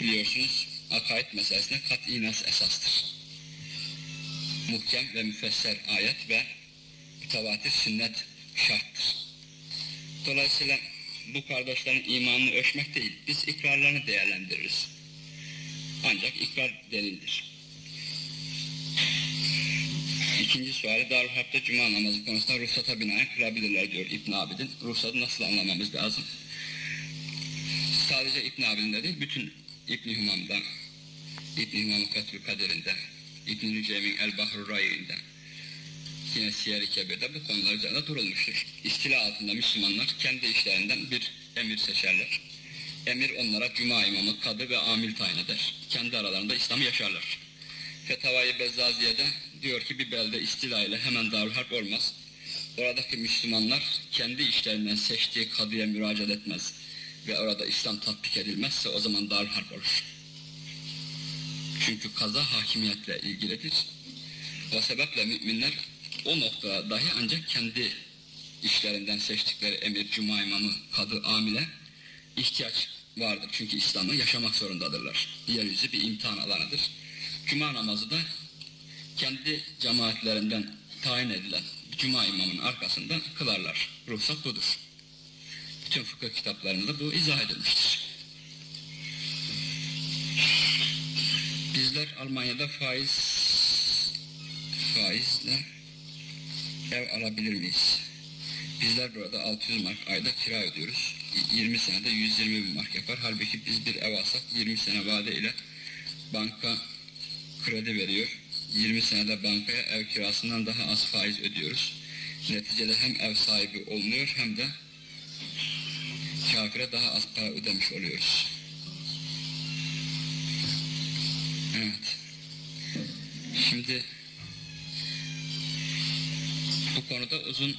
biliyorsunuz akaid meselesine kat'i nas esastır. Muhkem ve müfesser ayet ve mütevatir sünnet şarttır. Dolayısıyla bu kardeşlerin imanını ölçmek değil, biz ikrarlarını değerlendiririz. Ancak ikrar delildir. İkinci suali Darül Harp'te Cuma namazı konusunda ruhsata binaen kılabilirler diyor İbn Abidin. Ruhsatı nasıl anlamamız lazım? Sadece İbn Abidin'de değil, bütün İbn Hümam'da, İbn Hümam'ın Katrü Kader'inde, İbn Rücem'in El Bahru Ray'inde, yine Siyer-i Kebir'de bu konular üzerinde durulmuştur. İstila altında Müslümanlar kendi işlerinden bir emir seçerler. Emir onlara cuma imamı, kadı ve amil tayin eder. Kendi aralarında İslam'ı yaşarlar. Fetavai Bezzaziye'de diyor ki bir belde istila ile hemen darül harp olmaz. Oradaki Müslümanlar kendi işlerinden seçtiği kadıya müracaat etmez ve orada İslam tatbik edilmezse o zaman darül harp olur. Çünkü kaza hakimiyetle ilgilidir. O sebeple müminler o noktada dahi ancak kendi işlerinden seçtikleri emir, cuma imamı, kadı, amile ihtiyaç vardır. Çünkü İslam'ı yaşamak zorundadırlar. Yeryüzü bir imtihan alanıdır. Cuma namazı da kendi cemaatlerinden tayin edilen cuma imamının arkasında kılarlar. Ruhsat budur. Bütün fıkıh kitaplarında bu izah edilmiştir. Bizler Almanya'da faiz faizle ev alabilir miyiz? Bizler burada 600 mark ayda kira ödüyoruz. 20 senede 120 bin mark yapar. Halbuki biz bir ev alsak 20 sene vade ile banka kredi veriyor. 20 senede bankaya ev kirasından daha az faiz ödüyoruz. Neticede hem ev sahibi olunuyor hem de kafire daha az para ödemiş oluyoruz. Evet. Şimdi bu konuda uzun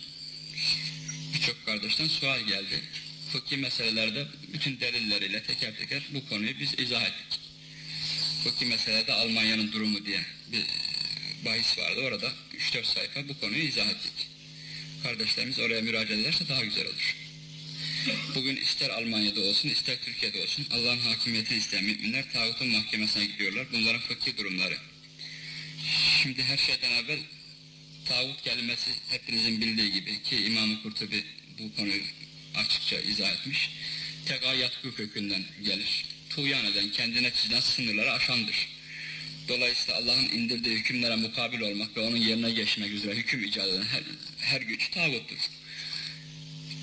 birçok kardeşten sual geldi. Fıkhi meselelerde bütün delilleriyle teker teker bu konuyu biz izah ettik. Fıkhi meselede Almanya'nın durumu diye bir bahis vardı. Orada 3-4 sayfa bu konuyu izah ettik. Kardeşlerimiz oraya müracaat ederse daha güzel olur. Bugün ister Almanya'da olsun ister Türkiye'de olsun Allah'ın hakimiyetini isteyen müminler tağutun mahkemesine gidiyorlar. Bunların fıkhi durumları. Şimdi her şeyden evvel tağut kelimesi hepinizin bildiği gibi ki İmam-ı Kurtubi bu konuyu açıkça izah etmiş. Tegayyatku kökünden gelir. Tuğyan eden, kendine çizilen sınırları aşandır. Dolayısıyla Allah'ın indirdiği hükümlere mukabil olmak ve onun yerine geçmek üzere hüküm icat eden her, her güç tağuttur.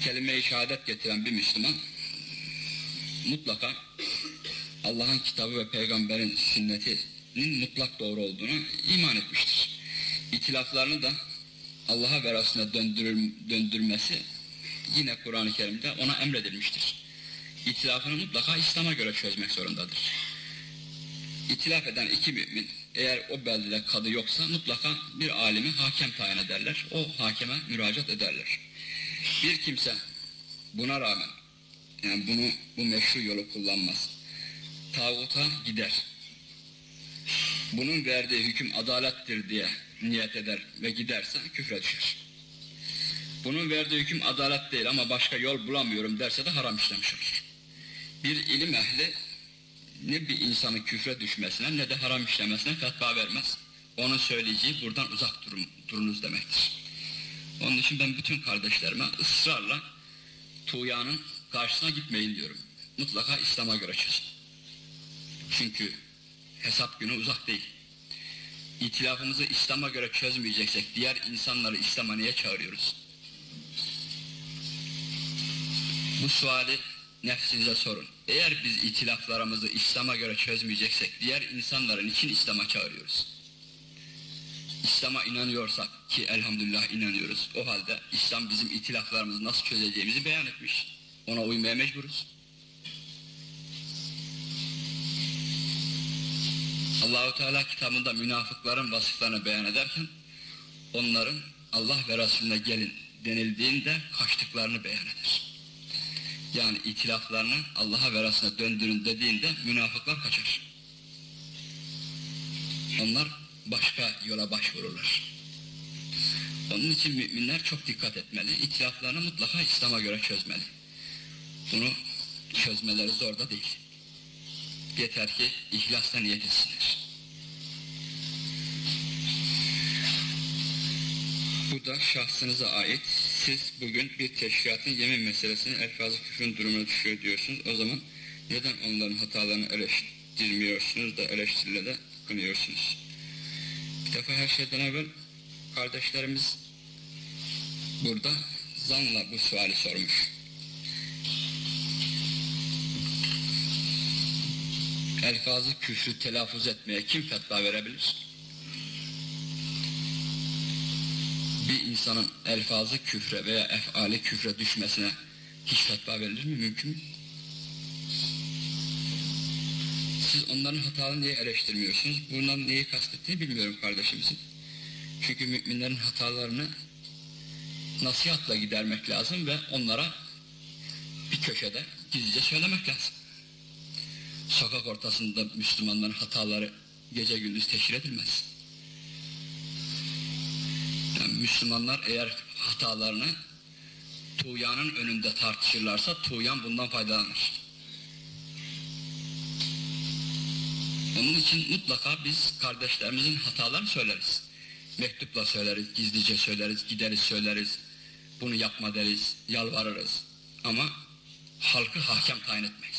Kelime-i şehadet getiren bir Müslüman mutlaka Allah'ın kitabı ve peygamberin sünnetinin mutlak doğru olduğunu iman etmiştir. İtilaflarını da Allah'a ve Resulüne döndürmesi yine Kur'an-ı Kerim'de ona emredilmiştir. İtilafını mutlaka İslam'a göre çözmek zorundadır. İtilaf eden iki mümin eğer o beldede kadı yoksa mutlaka bir alimi hakem tayin ederler. O hakeme müracaat ederler. Bir kimse buna rağmen yani bunu bu meşru yolu kullanmaz. Tağuta gider. Bunun verdiği hüküm adalettir diye niyet eder ve giderse küfre düşer. Bunun verdiği hüküm adalet değil ama başka yol bulamıyorum derse de haram işlemiş olur. Bir ilim ehli ne bir insanın küfre düşmesine ne de haram işlemesine fetva vermez. Onun söyleyeceği buradan uzak durun, durunuz demektir. Onun için ben bütün kardeşlerime ısrarla tuğyanın karşısına gitmeyin diyorum. Mutlaka İslam'a göre çözün. Çünkü hesap günü uzak değil. İtilafımızı İslam'a göre çözmeyeceksek diğer insanları İslam'a niye çağırıyoruz? Bu suali nefsinize sorun. Eğer biz itilaflarımızı İslam'a göre çözmeyeceksek diğer insanların için İslam'a çağırıyoruz. İslam'a inanıyorsak ki elhamdülillah inanıyoruz. O halde İslam bizim itilaflarımızı nasıl çözeceğimizi beyan etmiş. Ona uymaya mecburuz. Allahu Teala kitabında münafıkların vasıflarını beyan ederken onların Allah ve Resulüne gelin denildiğinde kaçtıklarını beyan eder. Yani itilaflarını Allah'a ve Resulüne döndürün dediğinde münafıklar kaçar. Onlar başka yola başvururlar. Onun için müminler çok dikkat etmeli. İtilaflarını mutlaka İslam'a göre çözmeli. Bunu çözmeleri zor da değil. Yeter ki ihlasla niyet etsinler. Bu da şahsınıza ait. Siz bugün bir teşkilatın yemin meselesini elfazı küfrün durumuna düşüyor diyorsunuz. O zaman neden onların hatalarını eleştirmiyorsunuz da eleştirile de kınıyorsunuz? Bir defa her şeyden evvel kardeşlerimiz burada zanla bu suali sormuş. Elfazı küfrü telaffuz etmeye kim fetva verebilir? Bir insanın elfazı küfre veya efali küfre düşmesine hiç fetva verilir mi? Mümkün mü? Siz onların hatalarını niye eleştirmiyorsunuz? Bundan neyi kastettiğini bilmiyorum kardeşimizin. Çünkü müminlerin hatalarını nasihatla gidermek lazım ve onlara bir köşede gizlice söylemek lazım. Sokak ortasında Müslümanların hataları gece gündüz teşhir edilmez. Yani Müslümanlar eğer hatalarını tuğyanın önünde tartışırlarsa tuğyan bundan faydalanır. Onun için mutlaka biz kardeşlerimizin hatalarını söyleriz. Mektupla söyleriz, gizlice söyleriz, gideriz söyleriz. Bunu yapma deriz, yalvarırız. Ama halkı hakem tayin etmeyiz.